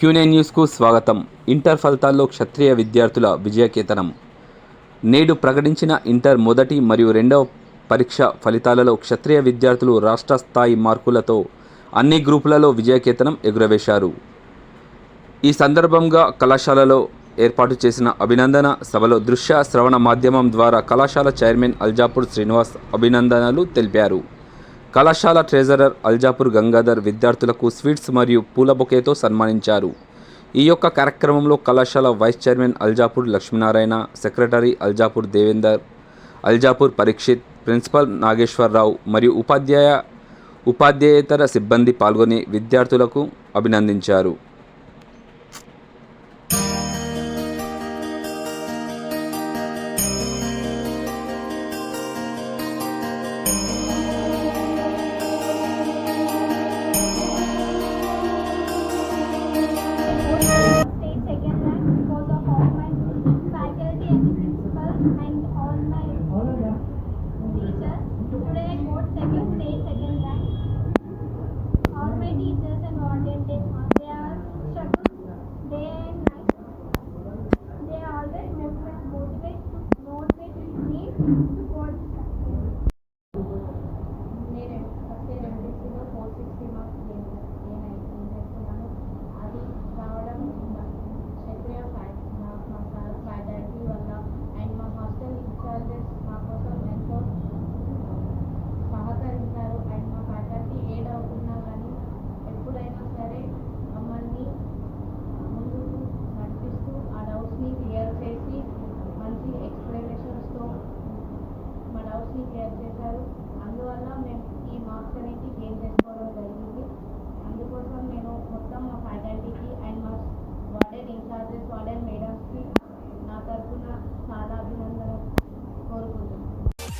క్యూనే న్యూస్కు స్వాగతం. ఇంటర్ ఫలితాల్లో క్షత్రియ విద్యార్థుల విజయకేతనం. నేడు ప్రకటించిన ఇంటర్ మొదటి మరియు రెండవ పరీక్ష ఫలితాలలో క్షత్రియ విద్యార్థులు రాష్ట్ర స్థాయి మార్కులతో అన్ని గ్రూపులలో విజయకేతనం ఎగురవేశారు. ఈ సందర్భంగా కళాశాలలో ఏర్పాటు చేసిన అభినందన సభలో దృశ్య శ్రవణ మాధ్యమం ద్వారా కళాశాల చైర్మన్ అల్జాపూర్ శ్రీనివాస్ అభినందనలు తెలిపారు. కళాశాల ట్రెజరర్ అల్జాపూర్ గంగాధర్ విద్యార్థులకు స్వీట్స్ మరియు పూల బొకేతో సన్మానించారు. ఈ యొక్క కార్యక్రమంలో కళాశాల vice chairman Aljapur Lakshminarayana secretary Aljapur Devender Aljapur Parikshit principal Nageswararao మరియు ఉపాధ్యాయ ఉపాధ్యాయేతర సిబ్బంది పాల్గొని విద్యార్థులకు అభినందించారు. Thank you.